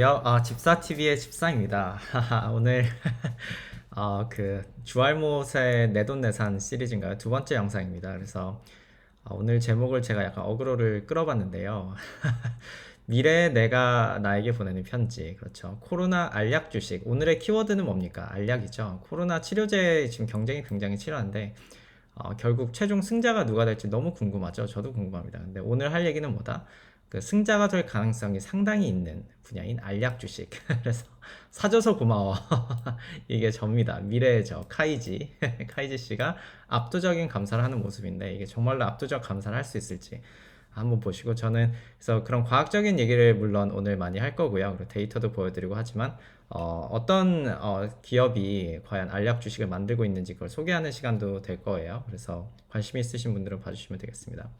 여, 아, 집사 TV의 집사입니다. 오늘 어, 그 주알못의 내돈내산 시리즈인가요? 두 번째 영상입니다. 그래서 어, 오늘 제목을 제가 약간 어그로를 끌어봤는데요. 미래의 내가 나에게 보내는 편지. 그렇죠. 코로나 알약 주식. 오늘의 키워드는 뭡니까? 알약이죠. 코로나 치료제 지금 경쟁이 굉장히 치열한데 어, 결국 최종 승자가 누가 될지 너무 궁금하죠. 저도 궁금합니다. 근데 오늘 할 얘기는 뭐다? 그 승자가 될 가능성이 상당히 있는 분야인 알약 주식. 그래서 사줘서 고마워. 이게 접니다. 미래의 저 카이지. 카이지 씨가 압도적인 감사를 하는 모습인데 이게 정말로 압도적 감사를 할 수 있을지 한번 보시고 저는 그래서 그런 과학적인 얘기를 물론 오늘 많이 할 거고요. 그리고 데이터도 보여드리고 하지만 어, 어떤 어, 기업이 과연 알약 주식을 만들고 있는지 그걸 소개하는 시간도 될 거예요. 그래서 관심 있으신 분들은 봐주시면 되겠습니다.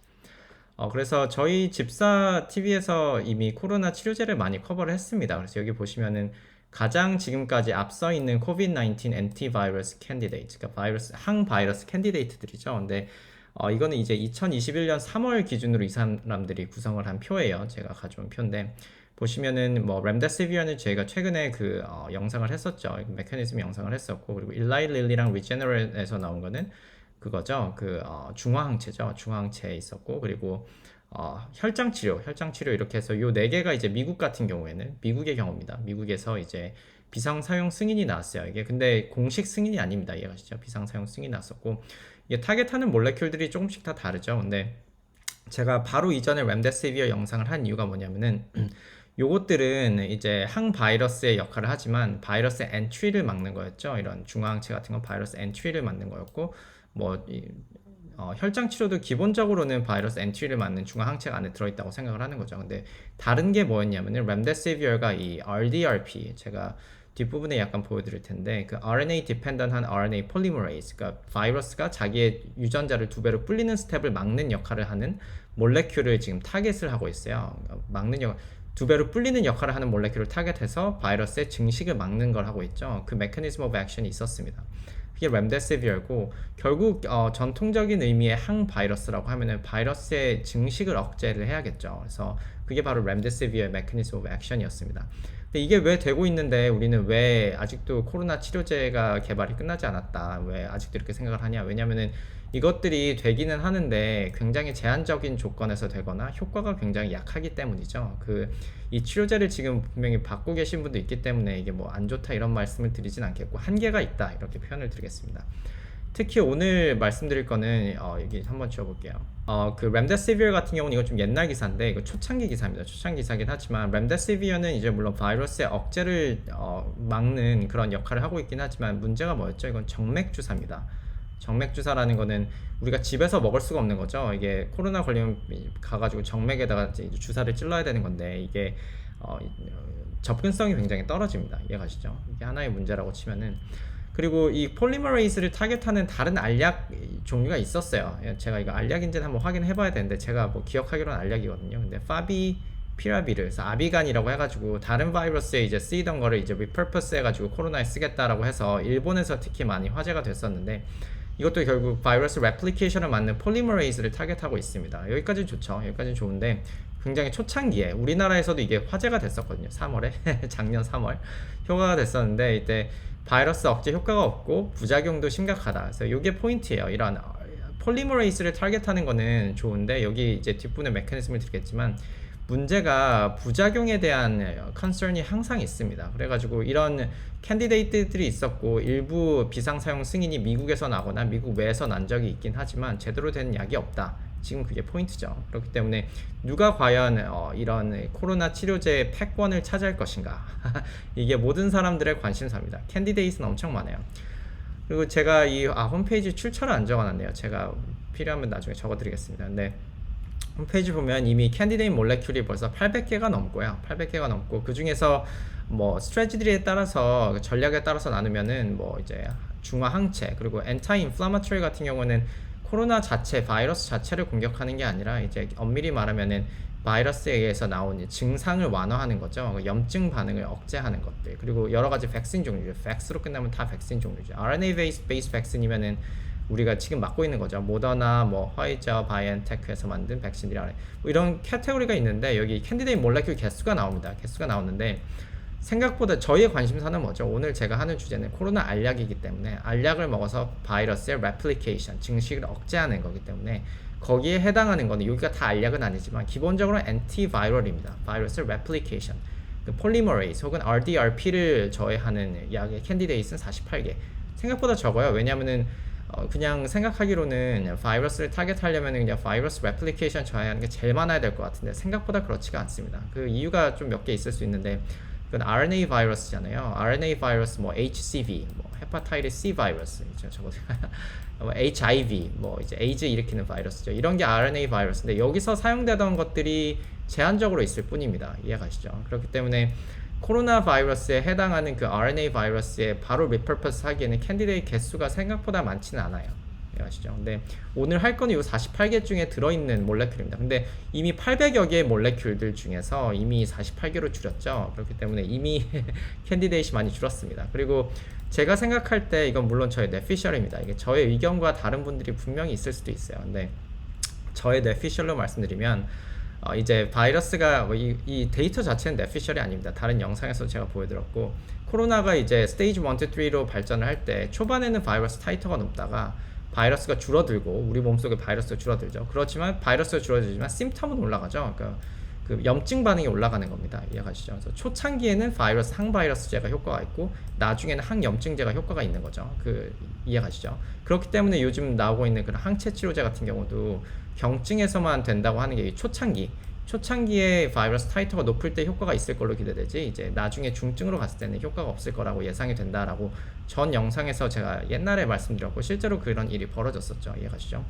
어, 그래서 저희 집사 TV에서 이미 코로나 치료제를 많이 커버를 했습니다. 그래서 여기 보시면은 가장 지금까지 앞서 있는 코비드-19 엔티바이러스 캔디데이트, 그러니까 바이러스, 항바이러스 캔디데이트들이죠. 근데 어, 이거는 이제 2021년 3월 기준으로 이 사람들이 구성을 한 표예요. 제가 가져온 표인데 보시면은 뭐 렘데시비어는 저희가 최근에 그 어, 영상을 했었죠. 메커니즘 영상을 했었고 그리고 일라이 릴리랑 리제너럴에서 나온 거는 그거죠. 그 어, 중화항체죠. 중화항체 있었고 그리고 어, 혈장 치료, 혈장 치료 이렇게 해서 요 네 개가 이제 미국 같은 경우에는 미국의 경우입니다. 미국에서 이제 비상 사용 승인이 나왔어요. 이게 근데 공식 승인이 아닙니다. 이해가시죠? 비상 사용 승인이 나왔었고 이게 타겟하는 몰레큘들이 조금씩 다 다르죠. 근데 제가 바로 이전에 램데시비어 영상을 한 이유가 뭐냐면은 요것들은 이제 항바이러스의 역할을 하지만 바이러스의 엔트리를 막는 거였죠. 이런 중화항체 같은 건 바이러스 엔트리를 막는 거였고 뭐 이, 어, 혈장 치료도 기본적으로는 바이러스 엔트리를 막는 중화 항체가 안에 들어있다고 생각을 하는 거죠. 근데 다른 게 뭐였냐면은 렘데시비어가 이 RDRP 제가 뒷부분에 약간 보여드릴 텐데 그 RNA 디펜던한 RNA 폴리머레이즈 그러니까 바이러스가 자기의 유전자를 두 배로 불리는 스텝을 막는 역할을 하는 몰레큘을 지금 타겟을 하고 있어요. 막는 역, 두 배로 불리는 역할을 하는 몰레큘을 타겟해서 바이러스의 증식을 막는 걸 하고 있죠. 그 메커니즘 오브 액션이 있었습니다. 그게 렘데시비어고 결국 어, 전통적인 의미의 항바이러스라고 하면은 바이러스의 증식을 억제를 해야겠죠. 그래서 그게 바로 렘데시비어의 메커니즘 오브 액션이었습니다. 근데 이게 왜 되고 있는데 우리는 왜 아직도 코로나 치료제가 개발이 끝나지 않았다. 왜 아직도 이렇게 생각을 하냐? 왜냐면은 이것들이 되기는 하는데 굉장히 제한적인 조건에서 되거나 효과가 굉장히 약하기 때문이죠. 그 이 치료제를 지금 분명히 받고 계신 분도 있기 때문에 이게 뭐 안 좋다 이런 말씀을 드리진 않겠고 한계가 있다 이렇게 표현을 드리겠습니다. 특히 오늘 말씀드릴 거는 어, 여기 한번 지워볼게요. 어, 그 렘데시비어 같은 경우는 이거 좀 옛날 기사인데 이거 초창기 기사입니다. 초창기 기사긴 하지만 렘데시비어는 이제 물론 바이러스의 억제를 어, 막는 그런 역할을 하고 있긴 하지만 문제가 뭐였죠? 이건 정맥 주사입니다. 정맥 주사라는 거는 우리가 집에서 먹을 수가 없는 거죠. 이게 코로나 걸리면 가가지고 정맥에다가 주사를 찔러야 되는 건데 이게 어, 접근성이 굉장히 떨어집니다. 이해가시죠? 이게 하나의 문제라고 치면은 그리고 이 폴리머레이스를 타겟하는 다른 알약 종류가 있었어요. 제가 이거 알약인지는 한번 확인해 봐야 되는데 제가 뭐 기억하기로는 알약이거든요. 근데 파비 피라비를 그래서 아비간이라고 해가지고 다른 바이러스에 이제 쓰이던 거를 이제 리퍼퍼스 해가지고 코로나에 쓰겠다라고 해서 일본에서 특히 많이 화제가 됐었는데 이것도 결국 바이러스 레플리케이션을 맞는 폴리머레이즈를 타겟하고 있습니다. 여기까지 좋죠. 여기까지 좋은데 굉장히 초창기에 우리나라에서도 이게 화제가 됐었거든요. 3월에 작년 3월 효과가 됐었는데 이때 바이러스 억제 효과가 없고 부작용도 심각하다. 그래서 이게 포인트예요. 이런 폴리머레이스를 타겟하는 거는 좋은데 여기 이제 뒷부분의 메커니즘을 드리겠지만 문제가 부작용에 대한 컨설이 항상 있습니다. 그래가지고 이런 캔디데이트들이 있었고 일부 비상 사용 승인이 미국에서 나거나 미국 외에서 난 적이 있긴 하지만 제대로 된 약이 없다. 지금 그게 포인트죠. 그렇기 때문에 누가 과연 어, 이런 코로나 치료제의 패권을 차지할 것인가? 이게 모든 사람들의 관심사입니다. 캔디데이트는 엄청 많아요. 그리고 제가 이 아, 홈페이지 출처를 안 적어놨네요. 제가 필요하면 나중에 적어드리겠습니다. 근데 홈페이지 보면 이미 캔디데이 몰레큘이 벌써 800개가 넘고요. 800개가 넘고 그 중에서 뭐 스트레지들에 따라서 전략에 따라서 나누면은 뭐 이제 중화 항체 그리고 엔타이 인플라마토리 같은 경우는 코로나 자체 바이러스 자체를 공격하는 게 아니라 이제 엄밀히 말하면은 바이러스에 의해서 나온 증상을 완화하는 거죠. 염증 반응을 억제하는 것들. 그리고 여러 가지 백신 종류. 팩스로 끝나면 다 백신 종류죠. RNA 베이스 베이스 백신이면은 우리가 지금 맡고 있는 거죠. 모더나, 뭐 화이저, 바이엔테크에서 만든 백신이라 뭐 이런 카테고리가 있는데 여기 캔디데이 몰레큘 개수가 나옵니다. 개수가 나오는데 생각보다 저희의 관심사는 뭐죠? 오늘 제가 하는 주제는 코로나 알약이기 때문에 알약을 먹어서 바이러스의 레플리케이션, 증식을 억제하는 거기 때문에 거기에 해당하는 거는 여기가 다 알약은 아니지만 기본적으로 엔티바이럴입니다. 바이러스 레플리케이션. 그 폴리머레이스 혹은 RDRP를 저해하는 약의 캔디데이트는 48개. 생각보다 적어요. 왜냐면은 어, 그냥 생각하기로는 바이러스를 타겟하려면 그냥 바이러스 레플리케이션 저해하는 게 제일 많아야 될 것 같은데 생각보다 그렇지가 않습니다. 그 이유가 좀 몇 개 있을 수 있는데 그건 RNA 바이러스잖아요. RNA 바이러스 뭐 HCV, 뭐 헤파타이티스 C 바이러스, 저거 뭐 HIV, 뭐 이제 에이즈 일으키는 바이러스죠. 이런 게 RNA 바이러스인데 여기서 사용되던 것들이 제한적으로 있을 뿐입니다. 이해 가시죠? 그렇기 때문에 코로나 바이러스에 해당하는 그 RNA 바이러스에 바로 리퍼퍼스 하기에는 캔디데이 개수가 생각보다 많지는 않아요. 이해가시죠? 근데 오늘 할 거는 이 48개 중에 들어있는 몰레큘입니다. 근데 이미 800여 개의 몰레큘들 중에서 이미 48개로 줄였죠. 그렇기 때문에 이미 캔디데이시 많이 줄었습니다. 그리고 제가 생각할 때 이건 물론 저의 뇌피셜입니다. 이게 저의 의견과 다른 분들이 분명히 있을 수도 있어요. 근데 저의 뇌피셜로 말씀드리면 어, 이제 바이러스가 뭐 이, 이 데이터 자체는 뇌피셜이 아닙니다. 다른 영상에서 제가 보여드렸고 코로나가 이제 스테이지 1, 2, 3로 발전을 할 때 초반에는 바이러스 타이터가 높다가 바이러스가 줄어들고 우리 몸속에 바이러스가 줄어들죠. 그렇지만 바이러스가 줄어들지만 심텀은 올라가죠. 그러니까 그 염증 반응이 올라가는 겁니다. 이해가시죠? 그래서 초창기에는 바이러스 항바이러스제가 효과가 있고 나중에는 항염증제가 효과가 있는 거죠. 그 이해가시죠? 그렇기 때문에 요즘 나오고 있는 그런 항체 치료제 같은 경우도 경증에서만 된다고 하는 게 초창기 초창기에 바이러스 타이터가 높을 때 효과가 있을 걸로 기대되지 이제 나중에 중증으로 갔을 때는 효과가 없을 거라고 예상이 된다라고 전 영상에서 제가 옛날에 말씀드렸고 실제로 그런 일이 벌어졌었죠. 이해가시죠?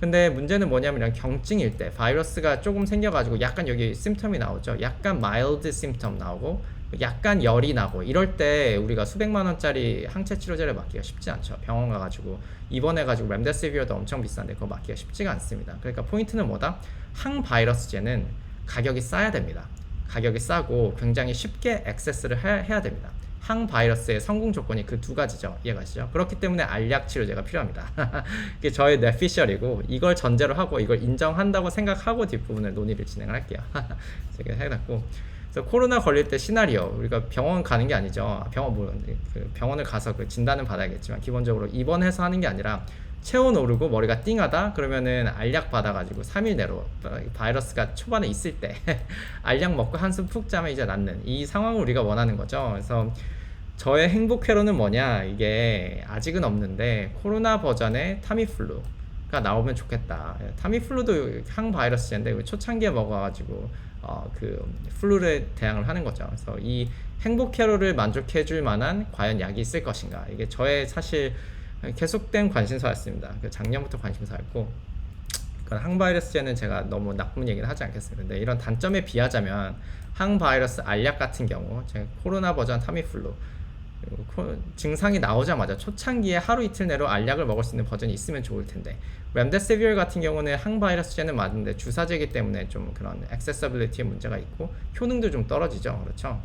근데 문제는 뭐냐면 경증일 때 바이러스가 조금 생겨가지고 약간 여기 심텀이 나오죠. 약간 마일드 심텀 나오고 약간 열이 나고 이럴 때 우리가 수백만 원짜리 항체 치료제를 맞기가 쉽지 않죠 병원 가가지고 입원해가지고 렘데시비어도 엄청 비싼데 그거 맞기가 쉽지가 않습니다 그러니까 포인트는 뭐다 항바이러스제는 가격이 싸야 됩니다. 가격이 싸고 굉장히 쉽게 액세스를 해, 해야 됩니다. 항바이러스의 성공 조건이 그 두 가지죠. 이해가시죠? 그렇기 때문에 알약 치료제가 필요합니다. 이게 저의 뇌피셜이고 이걸 전제로 하고 이걸 인정한다고 생각하고 뒷부분을 논의를 진행을 할게요. 제가 해놨고 그래서 코로나 걸릴 때 시나리오 우리가 병원 가는 게 아니죠. 병원 뭐그 병원을 가서 그 진단은 받아야겠지만 기본적으로 입원해서 하는 게 아니라 체온 오르고 머리가 띵하다 그러면은 알약 받아가지고 3일 내로 바이러스가 초반에 있을 때 알약 먹고 한숨 푹 자면 이제 낫는 이 상황을 우리가 원하는 거죠. 그래서 저의 행복 회로는 뭐냐 이게 아직은 없는데 코로나 버전의 타미플루가 나오면 좋겠다. 타미플루도 항바이러스제인데 초창기에 먹어가지고 어, 그 플루를 대항을 하는 거죠. 그래서 이 행복 회로를 만족해 줄 만한 과연 약이 있을 것인가 이게 저의 사실 계속된 관심사였습니다. 그 작년부터 관심사였고 항바이러스제는 제가 너무 나쁜 얘기는 하지 않겠습니다. 근데 이런 단점에 비하자면 항바이러스 알약 같은 경우 제가 코로나 버전 타미플루 증상이 나오자마자 초창기에 하루 이틀 내로 알약을 먹을 수 있는 버전이 있으면 좋을 텐데 렘데시비얼 같은 경우는 항바이러스제는 맞는데 주사제이기 때문에 좀 그런 액세서빌리티에 문제가 있고 효능도 좀 떨어지죠 그렇죠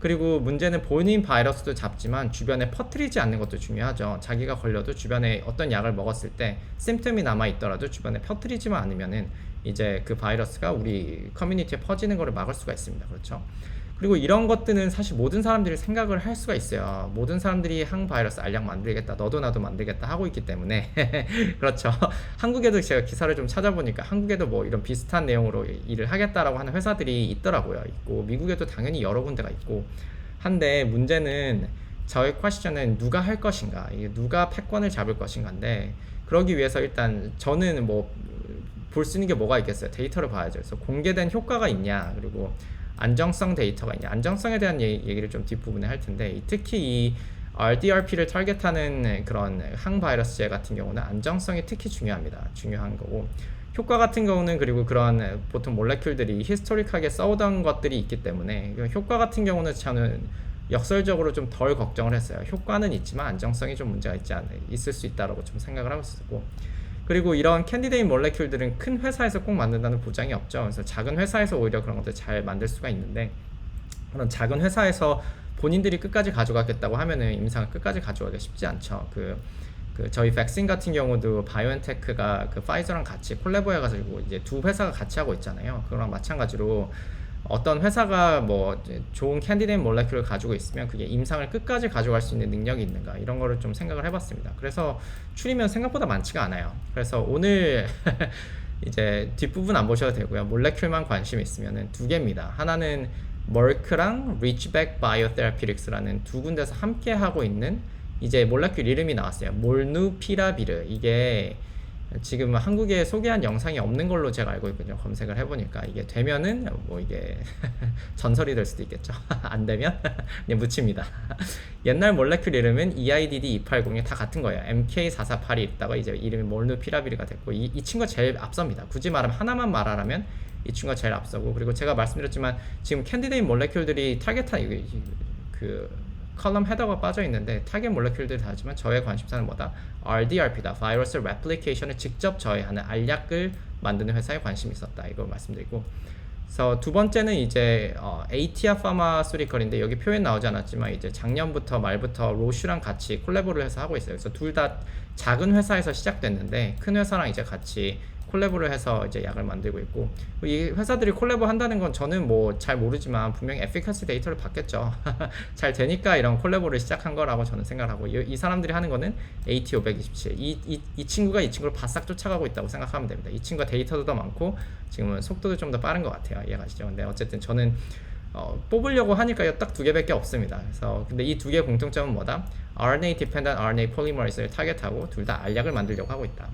그리고 문제는 본인 바이러스도 잡지만 주변에 퍼뜨리지 않는 것도 중요하죠. 자기가 걸려도 주변에 어떤 약을 먹었을 때 심텀이 남아 있더라도 주변에 퍼뜨리지만 않으면은 이제 그 바이러스가 우리 커뮤니티에 퍼지는 것을 막을 수가 있습니다. 그렇죠? 그리고 이런 것들은 사실 모든 사람들이 생각을 할 수가 있어요. 모든 사람들이 항바이러스 알약 만들겠다, 너도 나도 만들겠다 하고 있기 때문에 그렇죠. 한국에도 제가 기사를 좀 찾아보니까 한국에도 뭐 이런 비슷한 내용으로 일을 하겠다라고 하는 회사들이 있더라고요. 있고 미국에도 당연히 여러 군데가 있고 한데 문제는 저의 퀘스천은 누가 할 것인가, 누가 패권을 잡을 것인가인데 그러기 위해서 일단 저는 뭐 볼 수 있는 게 뭐가 있겠어요. 데이터를 봐야죠. 그래서 공개된 효과가 있냐, 그리고 안정성 데이터가 있냐 안정성에 대한 얘기 를 좀 뒷부분에 할 텐데 특히 이 RDRP를 타겟하는 그런 항바이러스제 같은 경우는 안정성이 특히 중요합니다. 중요한 거고 효과 같은 경우는 그리고 그런 보통 몰레큘들이 히스토릭하게 써오던 것들이 있기 때문에 효과 같은 경우는 저는 역설적으로 좀 덜 걱정을 했어요. 효과는 있지만 안정성이 좀 문제가 있지 않 있을 수 있다라고 좀 생각을 하고 있었고 그리고 이런 캔디데이 몰레큘들은 큰 회사에서 꼭 만든다는 보장이 없죠. 그래서 작은 회사에서 오히려 그런 것들 잘 만들 수가 있는데 그런 작은 회사에서 본인들이 끝까지 가져가겠다고 하면은 임상을 끝까지 가져가기 쉽지 않죠. 그, 그그 저희 백신 같은 경우도 바이오엔테크가 그 파이저랑 같이 콜라보해가지고 이제 두 회사가 같이 하고 있잖아요. 그거랑 마찬가지로 어떤 회사가 뭐 좋은 캔디데이트 몰레큘을 가지고 있으면 그게 임상을 끝까지 가져갈 수 있는 능력이 있는가 이런 거를 좀 생각을 해봤습니다. 그래서 추리면 생각보다 많지가 않아요. 그래서 오늘 이제 뒷부분 안 보셔도 되고요. 몰레큘만 관심 있으면은 두 개입니다. 하나는 머크랑 리치백 바이오테라피릭스라는 두 군데서 함께 하고 있는 이제 몰레큘 이름이 나왔어요. 몰누피라비르 이게 지금 한국에 소개한 영상이 없는 걸로 제가 알고 있거든요. 검색을 해보니까 이게 되면은 뭐 이게 전설이 될 수도 있겠죠. 안 되면 그냥 묻힙니다. 옛날 몰레큘 이름은 EIDD 280이 다 같은 거예요. MK448이 있다가 이제 이름이 몰누피라비르가 됐고 이, 이 친구가 제일 앞섭니다. 굳이 말하면 하나만 말하라면 이 친구가 제일 앞서고 그리고 제가 말씀드렸지만 지금 캔디데이트 몰레큘들이 타겟한 그 컬럼 헤더가 빠져 있는데 타겟 몰레큘들이 다르지만 저의 관심사는 뭐다? RDRP다. 바이러스 레플리케이션을 직접 저해하는 알약을 만드는 회사에 관심이 있었다. 이걸 말씀드리고 그래서 두 번째는 이제 어, 에이티아 파마수리컬인데 여기 표현 나오지 않았지만 이제 작년부터 말부터 로슈랑 같이 콜라보를 해서 하고 있어요. 그래서 둘 다 작은 회사에서 시작됐는데 큰 회사랑 이제 같이 콜라보를 해서 이제 약을 만들고 있고 이 회사들이 콜라보 한다는 건 저는 뭐 잘 모르지만 분명히 에피카시 데이터를 받겠죠. 잘 되니까 이런 콜라보를 시작한 거라고 저는 생각하고 이, 이 사람들이 하는 거는 AT527 이, 이, 이 친구가 이 친구를 바싹 쫓아가고 있다고 생각하면 됩니다. 이 친구가 데이터도 더 많고 지금은 속도도 좀 더 빠른 것 같아요. 이해가시죠? 근데 어쨌든 저는 어, 뽑으려고 하니까 딱두 개밖에 없습니다. 그래서 근데 이 두 개의 공통점은 뭐다? RNA dependent RNA polymerase를 타겟하고 둘 다 알약을 만들려고 하고 있다.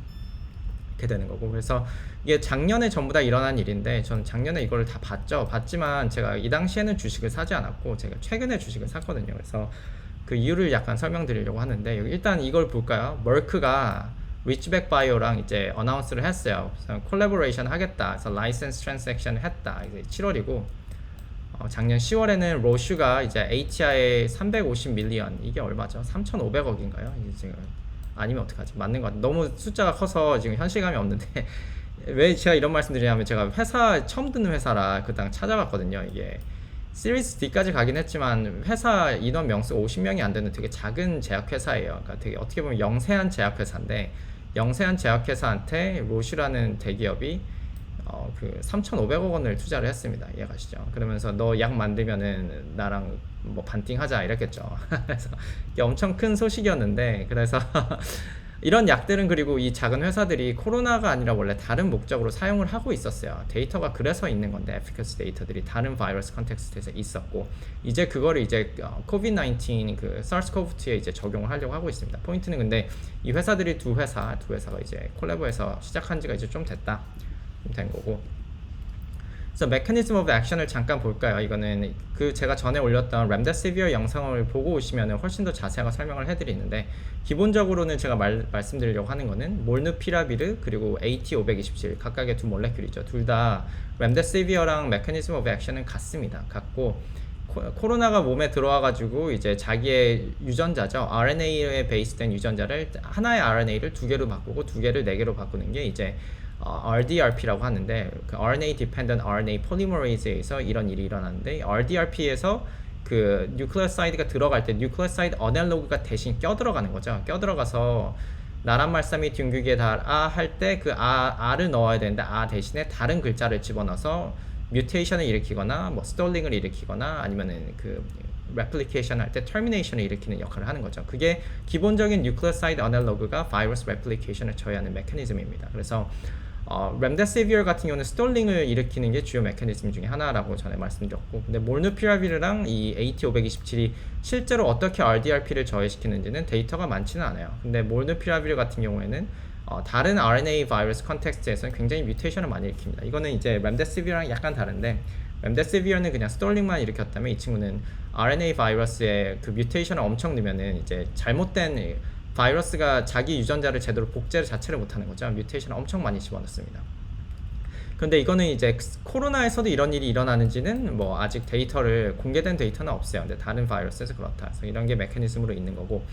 이렇게 되는 거고. 그래서 이게 작년에 전부 다 일어난 일인데 저는 작년에 이걸 다 봤죠. 봤지만 제가 이 당시에는 주식을 사지 않았고 제가 최근에 주식을 샀거든요. 그래서 그 이유를 약간 설명드리려고 하는데 일단 이걸 볼까요? 머크가 리치백 바이오랑 이제 어나운스를 했어요. 그래서 콜라보레이션 하겠다. 그래서 라이센스 트랜잭션을 했다. 이제 7월이고 어, 작년 10월에는 로슈가 이제 ATI에 350 밀리언. 이게 얼마죠? 3,500억인가요? 이게 지금 아니면 어떡하지? 맞는 것 같아. 너무 숫자가 커서 지금 현실감이 없는데 왜 제가 이런 말씀드리냐면 제가 회사 처음 듣는 회사라 그당 찾아봤거든요. 이게 시리즈 D까지 가긴 했지만 회사 인원 명수 50명이 안 되는 되게 작은 제약회사예요. 그러니까 되게 어떻게 보면 영세한 제약회사인데 영세한 제약회사한테 로슈라는 대기업이 어, 그 3,500억 원을 투자를 했습니다. 이해가시죠? 그러면서 너 약 만들면은 나랑 뭐 반띵하자 이랬겠죠. 그래서 엄청 큰 소식이었는데 그래서 이런 약들은 그리고 이 작은 회사들이 코로나가 아니라 원래 다른 목적으로 사용을 하고 있었어요. 데이터가 그래서 있는 건데 에피커스 데이터들이 다른 바이러스 컨텍스트에서 있었고 이제 그거를 이제 코비드-19 그 SARS-CoV-2에 이제 적용을 하려고 하고 있습니다. 포인트는 근데 이 회사들이 두 회사 두 회사가 이제 콜라보해서 시작한 지가 이제 좀 됐다. 된 거고. 그래서 메커니즘 오브 액션을 잠깐 볼까요? 이거는 그 제가 전에 올렸던 램데시비어 영상을 보고 오시면 훨씬 더 자세하게 설명을 해드리는데 기본적으로는 제가 말, 말씀드리려고 하는 거는 몰누피라비르 그리고 AT527 각각의 두 몰레큘이죠. 둘 다 램데시비어랑 메커니즘 오브 액션은 같습니다. 같고 코- 코로나가 몸에 들어와가지고 이제 자기의 유전자죠 RNA에 베이스된 유전자를 하나의 RNA를 두 개로 바꾸고 두 개를 네 개로 바꾸는 게 이제 어, RDRP라고 하는데 그 RNA dependent RNA polymerase에서 이런 일이 일어나는데 RDRP에서 그 뉴클레오사이드가 들어갈 때 뉴클레오사이드 어넬로그가 대신 껴 들어가는 거죠. 껴 들어가서 나란 말싸미 둥규기에 달아 할 때 그 아, 아를 넣어야 되는데 아 대신에 다른 글자를 집어넣어서 뮤테이션을 일으키거나 뭐 스톨링을 일으키거나 아니면은 그 레플리케이션 할 때 터미네이션을 일으키는 역할을 하는 거죠. 그게 기본적인 뉴클레오사이드 어넬로그가 바이러스 레플리케이션을 저해하는 메커니즘입니다. 그래서 어, 렘데시비어 같은 경우는 스톨링을 일으키는 게 주요 메커니즘 중에 하나라고 전에 말씀드렸고 근데 몰누피라비르랑 이 AT527이 실제로 어떻게 RDRP를 저해시키는지는 데이터가 많지는 않아요. 근데 몰누피라비르 같은 경우에는 어, 다른 RNA 바이러스 컨텍스트에서는 굉장히 뮤테이션을 많이 일으킵니다. 이거는 이제 렘데시비어랑 약간 다른데 렘데시비어는 그냥 스톨링만 일으켰다면 이 친구는 RNA 바이러스의 그 뮤테이션을 엄청 넣으면은 이제 잘못된 바이러스가 자기 유전자를 제대로 복제를 자체를 못하는 거죠. 뮤테이션을 엄청 많이 집어넣습니다. 근데 이거는 이제 코로나에서도 이런 일이 일어나는지는 뭐 아직 데이터를 공개된 데이터는 없어요. 근데 다른 바이러스에서 그렇다. 그래서 이런 게 메커니즘으로 있는 거고,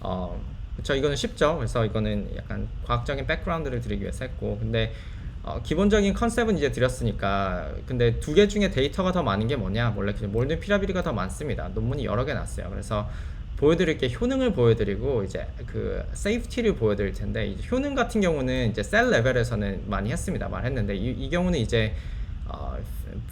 어, 그렇죠. 이거는 쉽죠. 그래서 이거는 약간 과학적인 백그라운드를 드리기 위해서 했고, 근데 어, 기본적인 컨셉은 이제 드렸으니까, 근데 두 개 중에 데이터가 더 많은 게 뭐냐? 몰래 몰ヌ피라비리가 더 많습니다. 논문이 여러 개 났어요. 그래서 보여드릴 게 효능을 보여드리고 이제 그 세이프티를 보여드릴 텐데 효능 같은 경우는 이제 셀 레벨에서는 많이 했습니다 말했는데 이, 이 경우는 이제 어,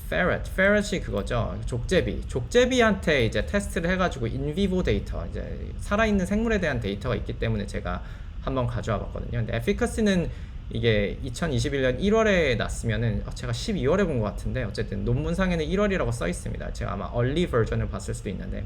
ferret, ferret이 그거죠. 족제비. 족제비한테 이제 테스트를 해가지고 인비보 데이터, 이제 살아있는 생물에 대한 데이터가 있기 때문에 제가 한번 가져와 봤거든요. 근데 에피커스는 이게 2021년 1월에 났으면은 어, 제가 12월에 본 것 같은데 어쨌든 논문상에는 1월이라고 써 있습니다. 제가 아마 early 버전을 봤을 수도 있는데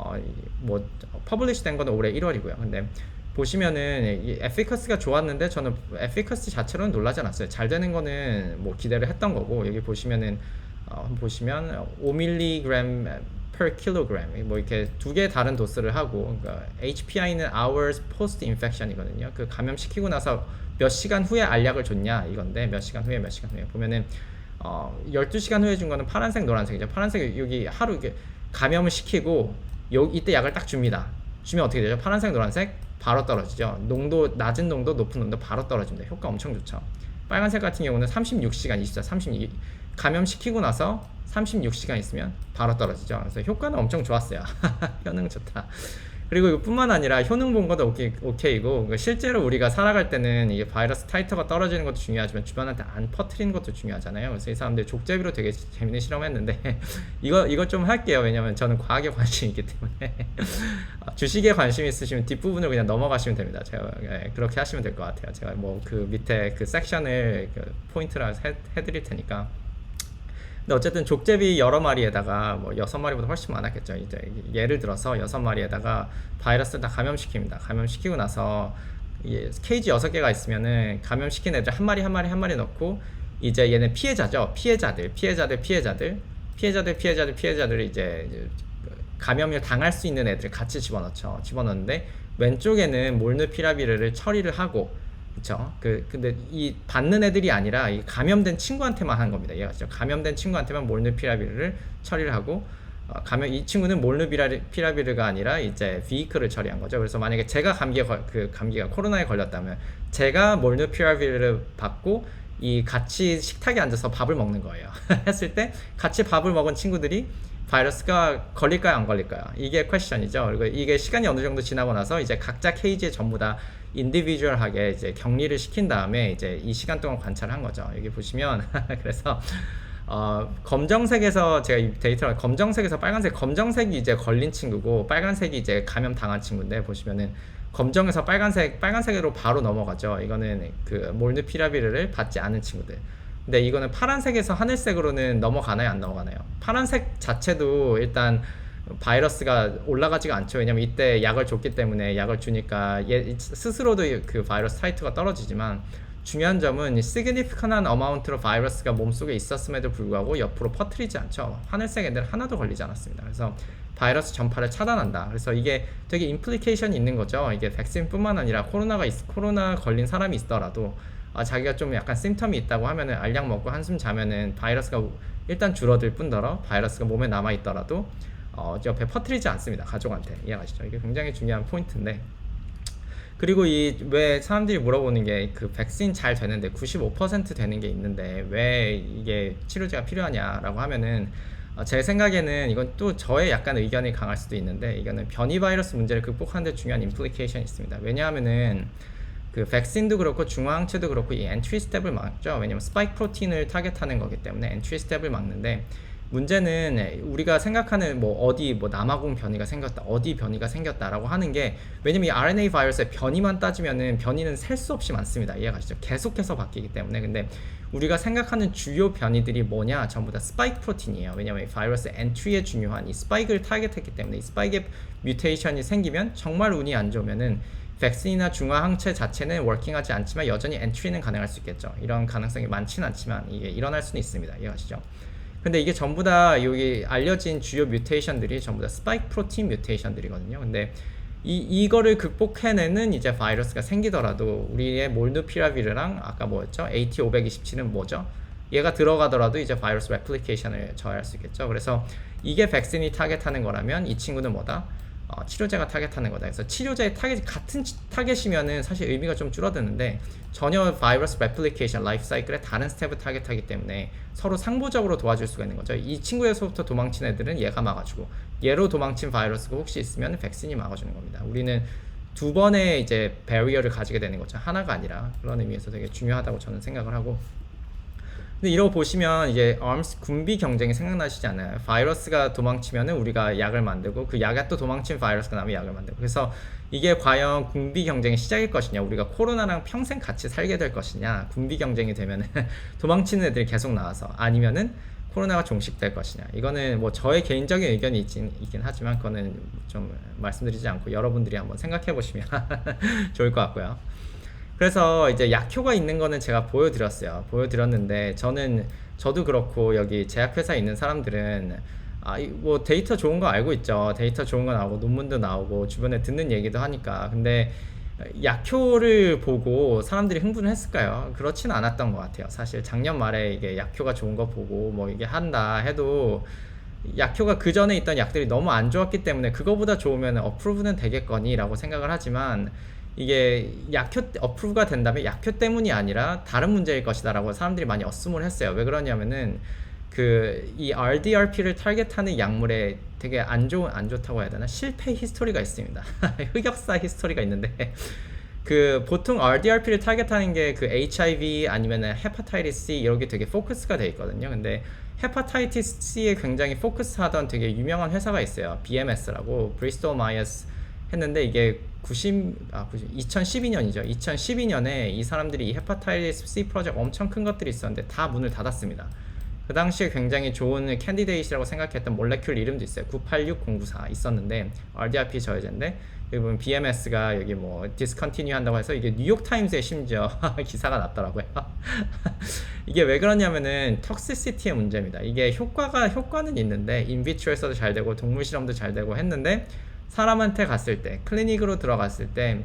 어, 뭐 퍼블리시 된 거는 올해 1월이고요. 근데 보시면은 이 에피커스가 좋았는데 저는 에피커스 자체로는 놀라지 않았어요. 잘 되는 거는 뭐 기대를 했던 거고 여기 보시면은 어, 보시면 5mg per kilogram 뭐 이렇게 두 개 다른 도스를 하고 그러니까 HPI는 hours post infection이거든요. 그 감염시키고 나서 몇 시간 후에 알약을 줬냐 이건데 몇 시간 후에 몇 시간 후에 보면은 어 12시간 후에 준 거는 파란색 노란색이죠. 파란색 여기 하루 이게 감염을 시키고 요 이때 약을 딱 줍니다. 주면 어떻게 되죠? 파란색 노란색 바로 떨어지죠. 농도 낮은 농도 높은 농도 바로 떨어집니다. 효과 엄청 좋죠. 빨간색 같은 경우는 36시간 24 32 감염시키고 나서 36시간 있으면 바로 떨어지죠. 그래서 효과는 엄청 좋았어요. 효능 좋다. 그리고 이뿐만 아니라 효능 본 것도 오케이, 오케이고 그 실제로 우리가 살아갈 때는 이게 바이러스 타이터가 떨어지는 것도 중요하지만 주변한테 안 퍼트리는 것도 중요하잖아요. 그래서 이 사람들 족제비로 되게 재밌는 실험했는데 이거 이거 좀 할게요. 왜냐면 저는 과학에 관심이 있기 때문에 아, 주식에 관심 있으시면 뒷부분을 그냥 넘어가시면 됩니다. 제가 예, 그렇게 하시면 될 것 같아요. 제가 뭐 그 밑에 그 섹션을 그 포인트로 해, 해드릴 테니까. 근데 어쨌든 족제비 여러 마리에다가 뭐 여섯 마리보다 훨씬 많았겠죠. 이제 예를 들어서 여섯 마리에다가 바이러스를 다 감염시킵니다. 감염시키고 나서 이 케이지 여섯 개가 있으면은 감염시킨 애들 한 마리 한 마리 한 마리 넣고 이제 얘는 피해자죠. 피해자들, 피해자들, 피해자들, 피해자들, 피해자들, 피해자들을 이제 감염을 당할 수 있는 애들 같이 집어넣죠. 집어넣는데 왼쪽에는 몰누피라비르를 처리를 하고 그쵸? 그 근데 이 받는 애들이 아니라 이 감염된 친구한테만 하는 겁니다. 이해가시죠? 감염된 친구한테만 몰누피라비르를 처리를 하고 어, 감염 이 친구는 몰누피라비르가 아니라 이제 비이크를 처리한 거죠. 그래서 만약에 제가 감기에 걸, 그 감기가 코로나에 걸렸다면 제가 몰누피라비르를 받고 이 같이 식탁에 앉아서 밥을 먹는 거예요. 했을 때 같이 밥을 먹은 친구들이 바이러스가 걸릴까요 안 걸릴까요? 이게 퀘션이죠. 그리고 이게 시간이 어느 정도 지나고 나서 이제 각자 케이지에 전부 다 인디비주얼하게 이제 격리를 시킨 다음에 이제 이 시간 동안 관찰을 한 거죠. 여기 보시면 그래서 어, 검정색에서 제가 이 데이터를 검정색에서 빨간색 검정색이 이제 걸린 친구고 빨간색이 이제 감염 당한 친구인데 보시면은 검정에서 빨간색 빨간색으로 바로 넘어가죠. 이거는 그 몰누피라비르를 받지 않은 친구들. 근데 이거는 파란색에서 하늘색으로는 넘어가나요? 안 넘어가나요? 파란색 자체도 일단 바이러스가 올라가지가 않죠. 왜냐면 이때 약을 줬기 때문에 약을 주니까 얘 스스로도 그 바이러스 타이트가 떨어지지만 중요한 점은 significant한 어마운트로 바이러스가 몸속에 있었음에도 불구하고 옆으로 퍼뜨리지 않죠. 하늘색 애들 하나도 걸리지 않았습니다. 그래서 바이러스 전파를 차단한다. 그래서 이게 되게 임플리케이션이 있는 거죠. 이게 백신뿐만 아니라 코로나가 있, 코로나 걸린 사람이 있더라도 아, 자기가 좀 약간 심텀이 있다고 하면은 알약 먹고 한숨 자면은 바이러스가 일단 줄어들 뿐더러 바이러스가 몸에 남아 있더라도 어, 옆에 퍼뜨리지 않습니다. 가족한테 이해가시죠? 이게 굉장히 중요한 포인트인데 그리고 이 왜 사람들이 물어보는 게 그 백신 잘 되는데 95% 되는 게 있는데 왜 이게 치료제가 필요하냐라고 하면은 어, 제 생각에는 이건 또 저의 약간 의견이 강할 수도 있는데 이거는 변이 바이러스 문제를 극복하는 데 중요한 임플리케이션이 있습니다. 왜냐하면은 그 백신도 그렇고 중화항체도 그렇고 이 엔트리 스텝을 막죠. 왜냐면 스파이크 프로틴을 타겟하는 거기 때문에 엔트리 스텝을 막는데 문제는 우리가 생각하는 뭐 어디 뭐 남아공 변이가 생겼다, 어디 변이가 생겼다라고 하는 게 왜냐면 이 RNA 바이러스의 변이만 따지면은 변이는 셀 수 없이 많습니다. 이해가시죠? 계속해서 바뀌기 때문에 근데 우리가 생각하는 주요 변이들이 뭐냐? 전부 다 스파이크 프로틴이에요. 왜냐면 이 바이러스 엔트리에 중요한 이 스파이크를 타겟했기 때문에 이 스파이크 뮤테이션이 생기면 정말 운이 안 좋으면은 백신이나 중화 항체 자체는 워킹하지 않지만 여전히 엔트리는 가능할 수 있겠죠. 이런 가능성이 많지는 않지만 이게 일어날 수는 있습니다. 이해가시죠? 근데 이게 전부 다 여기 알려진 주요 뮤테이션들이 전부 다 스파이크 프로틴 뮤테이션들이거든요. 근데 이, 이거를 극복해내는 이제 바이러스가 생기더라도 우리의 몰누피라비르랑 아까 뭐였죠? AT527은 뭐죠? 얘가 들어가더라도 이제 바이러스 레플리케이션을 저해할 수 있겠죠. 그래서 이게 백신이 타겟하는 거라면 이 친구는 뭐다? 어, 치료제가 타겟하는 거다. 그래서 치료제의 타겟 같은 치- 타겟이면은 사실 의미가 좀 줄어드는데 전혀 바이러스 레플리케이션 라이프 사이클의 다른 스텝을 타겟하기 때문에 서로 상부적으로 도와줄 수가 있는 거죠. 이 친구에서부터 도망친 애들은 얘가 막아주고 얘로 도망친 바이러스가 혹시 있으면 백신이 막아주는 겁니다. 우리는 두 번의 이제 베리어를 가지게 되는 거죠. 하나가 아니라 그런 의미에서 되게 중요하다고 저는 생각을 하고 근데 이러고 보시면 이게 arms 군비 경쟁이 생각나시지 않아요? 바이러스가 도망치면은 우리가 약을 만들고 그 약에 또 도망친 바이러스가 나면 약을 만들고 그래서 이게 과연 군비 경쟁의 시작일 것이냐 우리가 코로나랑 평생 같이 살게 될 것이냐 군비 경쟁이 되면은 도망치는 애들이 계속 나와서 아니면은 코로나가 종식될 것이냐 이거는 뭐 저의 개인적인 의견이 있긴, 있긴 하지만 그거는 좀 말씀드리지 않고 여러분들이 한번 생각해 보시면 좋을 것 같고요. 그래서 이제 약효가 있는 거는 제가 보여드렸어요. 보여드렸는데 저는 저도 그렇고 여기 제약회사에 있는 사람들은 아, 이- 뭐 데이터 좋은 거 알고 있죠. 데이터 좋은 거 나오고 논문도 나오고 주변에 듣는 얘기도 하니까. 근데 약효를 보고 사람들이 흥분을 했을까요? 그렇지는 않았던 것 같아요. 사실 작년 말에 이게 약효가 좋은 거 보고 뭐 이게 한다 해도 약효가 그 전에 있던 약들이 너무 안 좋았기 때문에 그거보다 좋으면 어프로브는 되겠거니라고 생각을 하지만 이게 약효 어프로브가 된다면 약효 때문이 아니라 다른 문제일 것이다라고 사람들이 많이 어스물 했어요. 왜 그러냐면은 그 이 RDRP를 타겟하는 약물에 되게 안 좋은 안 좋다고 해야 되나 실패 히스토리가 있습니다. 흑역사 히스토리가 있는데 그 보통 RDRP를 타겟하는 게 그 HIV 아니면은 헤파타이티스 C 이런 게 되게 포커스가 돼 있거든요. 근데 헤파타이티스 C에 굉장히 포커스하던 되게 유명한 회사가 있어요. BMS라고 브리스톨 마이어스 했는데 이게 90, 아, 90, 2012년이죠. 2012년에 이 사람들이 이 헤파타이티스 C 프로젝트 엄청 큰 것들이 있었는데 다 문을 닫았습니다. 그 당시에 굉장히 좋은 캔디데이시라고 생각했던 몰레큘 이름도 있어요. 986094 있었는데 RDRP 저해제인데 여기 보면 BMS가 여기 뭐 디스컨티뉴 한다고 해서 이게 뉴욕 타임즈에 심지어 기사가 났더라고요. 이게 왜 그러냐면은 턱시시티의 문제입니다. 이게 효과가 효과는 있는데 인비트로에서도 잘 되고 동물 실험도 잘 되고 했는데 사람한테 갔을 때 클리닉으로 들어갔을 때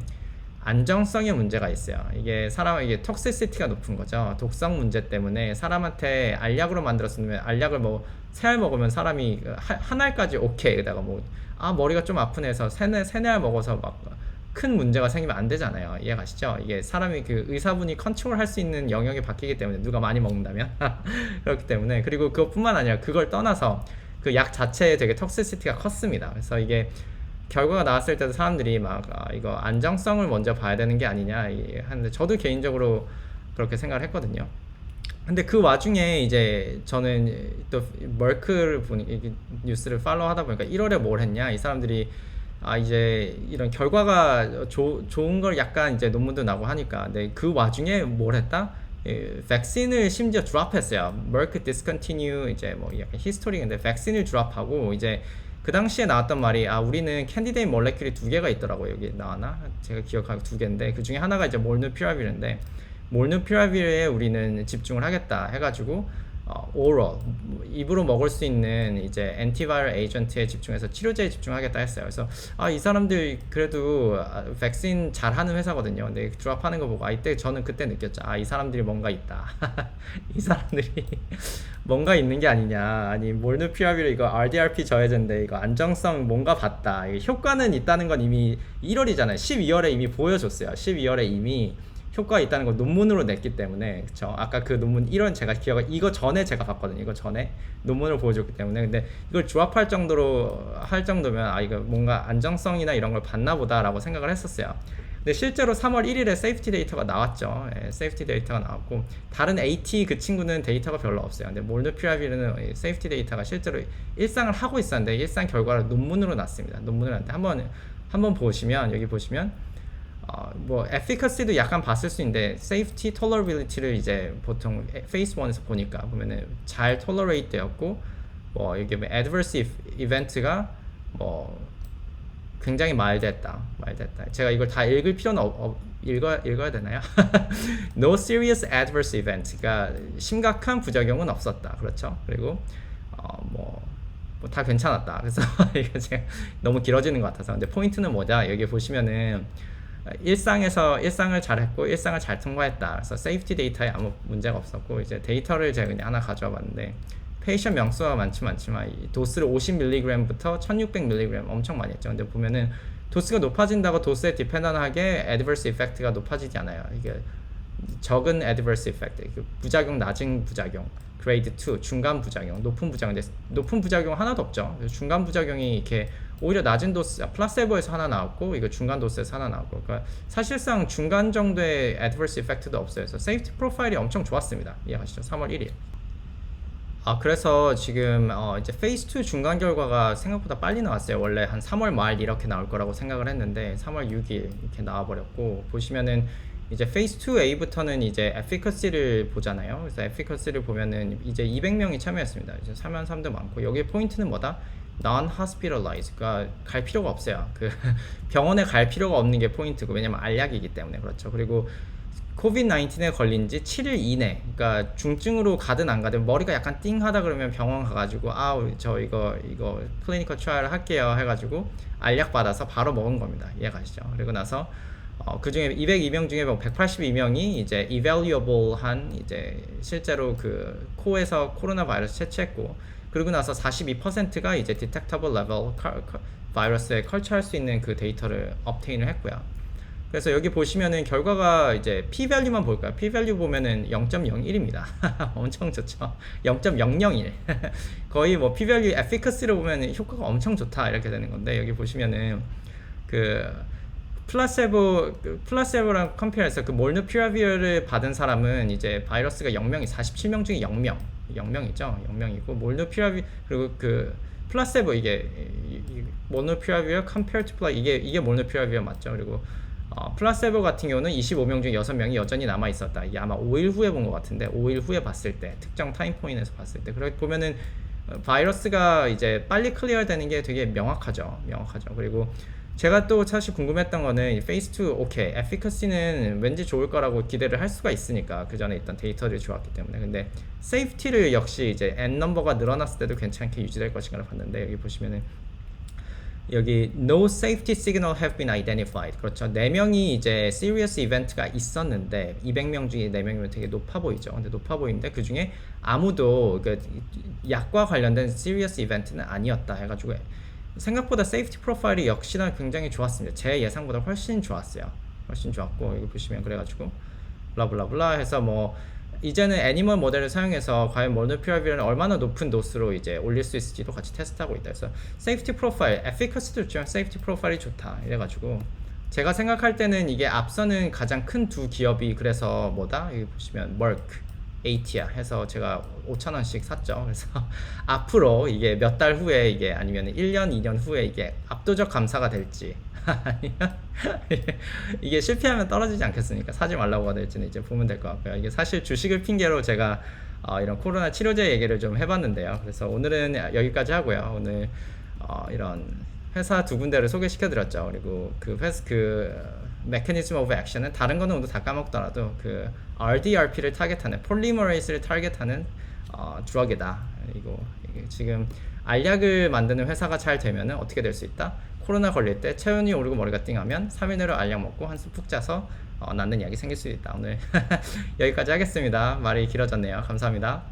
안정성의 문제가 있어요. 이게 사람 이게 톡시시티가 높은 거죠. 독성 문제 때문에 사람한테 알약으로 만들었으면 알약을 뭐 세 알 먹으면 사람이 하- 한 알까지 오케이. 그다가 뭐 아 머리가 좀 아프네 해서 세네 세네 알 먹어서 막 큰 문제가 생기면 안 되잖아요. 이해 가시죠? 이게 사람이 그 의사분이 컨트롤 할 수 있는 영역이 바뀌기 때문에 누가 많이 먹는다면 그렇기 때문에 그리고 그것뿐만 아니라 그걸 떠나서 그 약 자체에 되게 톡시시티가 컸습니다. 그래서 이게 결과가 나왔을 때도 사람들이 막 아, 이거 안정성을 먼저 봐야 되는 게 아니냐 이- 하는데 저도 개인적으로 그렇게 생각을 했거든요. 근데 그 와중에 이제 저는 또 멀크를 보니 뉴스를 팔로우 하다 보니까 1월에 뭘 했냐 이 사람들이 아 이제 이런 결과가 조, 좋은 걸 약간 이제 논문도 나고 하니까 근데 그 와중에 뭘 했다? 예, 백신을 심지어 드랍했어요. 멀크 디스컨티뉴 이제 뭐 약간 히스토리인데 백신을 드랍하고 이제 그 당시에 나왔던 말이 아 우리는 캔디데이트 몰레큘이 두 개가 있더라고요. 여기 나왔나? 제가 기억하고 두 개인데 그 중에 하나가 이제 몰누피라빌인데 몰누피라빌에 우리는 집중을 하겠다 해가지고 어, 오럴 입으로 먹을 수 있는 이제 엔티바이럴 에이전트에 집중해서 치료제에 집중하겠다 했어요. 그래서 아 이 사람들 그래도 아, 백신 잘하는 회사거든요. 근데 드랍하는 거 보고 아 이때 저는 그때 느꼈죠. 아 이 사람들이 뭔가 있다. 이 사람들이 뭔가 있는 게 아니냐. 아니 몰누피라빌 이거 RDRP 저해제인데 이거 안정성 뭔가 봤다. 효과는 있다는 건 이미 1월이잖아요. 12월에 이미 보여줬어요. 12월에 이미 효과가 있다는 걸 논문으로 냈기 때문에 그쵸? 아까 그 논문 1원 제가 기억 이거 전에 제가 봤거든요. 이거 전에 논문을 보여줬기 때문에. 근데 이걸 조합할 정도로 할 정도면 아 이거 뭔가 안정성이나 이런 걸 봤나 보다라고 생각을 했었어요. 근데 실제로 3월 1일에 세이프티 데이터가 나왔죠. 예, 세이프티 데이터가 나왔고 다른 AT 그 친구는 데이터가 별로 없어요. 근데 몰누피라빌은 세이프티 데이터가 실제로 일상을 하고 있었는데 일상 결과를 논문으로 났습니다. 논문을 한번 한번 보시면 여기 보시면 어, 뭐 efficacy도 약간 봤을 수 있는데 safety tolerability를 이제 보통 phase 1에서 보니까 보면은 잘 tolerate 되었고 뭐 여기 뭐 adverse event가 뭐 굉장히 마일드했다 마일드했다 제가 이걸 다 읽을 필요는 없, 없 읽어 읽어야 되나요? no serious adverse event 그러니까 심각한 부작용은 없었다 그렇죠 그리고 어뭐 뭐 다 괜찮았다. 그래서 이거 제가 너무 길어지는 것 같아서. 근데 포인트는 뭐냐? 여기 보시면은 일상에서 일상을 잘했고 일상을 잘 통과했다. 그래서 세이프티 데이터에 아무 문제가 없었고 이제 데이터를 제가 그냥 하나 가져와 봤는데 페이션 명수가 많지 많지만 이 도스를 50mg부터 1600mg 엄청 많이 했죠. 근데 보면은 도스가 높아진다고 도스에 디펜던하게 adverse effect가 높아지지 않아요. 이게 적은 adverse effect, 그 부작용 낮은 부작용, grade 2 중간 부작용, 높은 부작용, 높은 부작용 하나도 없죠. 중간 부작용이 이렇게 오히려 낮은 도스, 아, 플라세보에서 하나 나왔고 이거 중간 도스에서 하나 나왔고, 그러니까 사실상 중간 정도의 adverse effect도 없어요. 그래서 safety 프로파일이 엄청 좋았습니다. 이해하시죠? 3월 1일. 아 그래서 지금 어 이제 페이스 2 중간 결과가 생각보다 빨리 나왔어요. 원래 한 3월 말 이렇게 나올 거라고 생각을 했는데 3월 6일 이렇게 나와 버렸고 보시면은 이제 페이스 2A부터는 이제 efficacy를 보잖아요. 그래서 efficacy를 보면은 이제 200명이 참여했습니다. 이제 3만 3도 많고 여기에 포인트는 뭐다? Non-hospitalized. 그러니까 갈 필요가 없어요. 그 병원에 갈 필요가 없는 게 포인트고 왜냐면 알약이기 때문에 그렇죠. 그리고 코비드 19에 걸린 지 7일 이내, 그러니까 중증으로 가든 안 가든 머리가 약간 띵하다 그러면 병원 가가지고 아, 저 이거 이거 클리니컬 트라이를 할게요 해가지고 알약 받아서 바로 먹은 겁니다. 이해 가시죠? 그리고 나서 어, 그 중에 202명 중에 182명이 이제 evaluable한 이제 실제로 그 코에서 코로나 바이러스 채취했고 그리고 나서 42%가 이제 detectable level 바이러스에 컬처할 수 있는 그 데이터를 업테인을 했고요. 그래서 여기 보시면은 결과가 이제 p 밸류만 볼까요? p 밸류 보면은 0.01입니다. 엄청 좋죠. 0.001. 거의 뭐 p 밸류 efficacy로 보면은 효과가 엄청 좋다 이렇게 되는 건데 여기 보시면은 그 플라세보 그 플라세보랑 컴페어해서 그 몰누피라비어를 받은 사람은 이제 바이러스가 0명이 47명 중에 0명 0명이죠. 0명이고 몰누피라비 그리고 그 플라세보 이게 몰누피라비어 컴페어 투 플라 이게 이게 몰누피라비어 맞죠. 그리고 어, 플라세보 같은 경우는 25명 중 6명이 여전히 남아 있었다. 이게 아마 5일 후에 본 것 같은데 5일 후에 봤을 때 특정 타임 포인트에서 봤을 때. 그렇게 보면은 어, 바이러스가 이제 빨리 클리어 되는 게 되게 명확하죠. 명확하죠. 그리고 제가 또 사실 궁금했던 거는 페이스 2 오케이 에피커시는 왠지 좋을 거라고 기대를 할 수가 있으니까 그 전에 있던 데이터들이 좋았기 때문에. 근데 세이프티를 역시 이제 n 넘버가 늘어났을 때도 괜찮게 유지될 것인가를 봤는데 여기 보시면은 여기 no safety signal have been identified. 그렇죠. 네 명이 이제 serious event가 있었는데 200명 중에 4명이면 되게 높아 보이죠. 근데 높아 보이는데 그 중에 아무도 그 약과 관련된 serious event는 아니었다 해가지고 생각보다 세이프티 프로파일이 역시나 굉장히 좋았습니다. 제 예상보다 훨씬 좋았어요. 훨씬 좋았고 여기 보시면 그래가지고 블라블라블라 해서 뭐 이제는 애니멀 모델을 사용해서 과연 모노피라비를 얼마나 높은 도수로 이제 올릴 수 있을지도 같이 테스트하고 있다. 그래서 세이프티 프로파일, 에피커스도 좋지만 세이프티 프로파일이 좋다. 이래가지고 제가 생각할 때는 이게 앞서는 가장 큰 두 기업이 그래서 뭐다? 여기 보시면 머크 에이티아 해서 제가 5천 원씩 샀죠. 그래서 앞으로 이게 몇 달 후에 이게 아니면 1년, 2년 후에 이게 압도적 감사가 될지 아니면 이게 실패하면 떨어지지 않겠습니까? 사지 말라고 될지는 이제 보면 될 것 같고요. 이게 사실 주식을 핑계로 제가 어, 이런 코로나 치료제 얘기를 좀 해봤는데요. 그래서 오늘은 여기까지 하고요. 오늘 어, 이런 회사 두 군데를 소개시켜 드렸죠. 그리고 그 회사 그 메커니즘 오브 액션은 다른 거는 모두 다 까먹더라도 그 RDRP를 타겟하는 폴리머레이스를 타겟하는 어, 드럭이다. 이거 지금 알약을 만드는 회사가 잘 되면은 어떻게 될 수 있다? 코로나 걸릴 때 체온이 오르고 머리가 띵하면 3일 내로 알약 먹고 한숨 푹 자서 어, 낫는 약이 생길 수 있다. 오늘 여기까지 하겠습니다. 말이 길어졌네요. 감사합니다.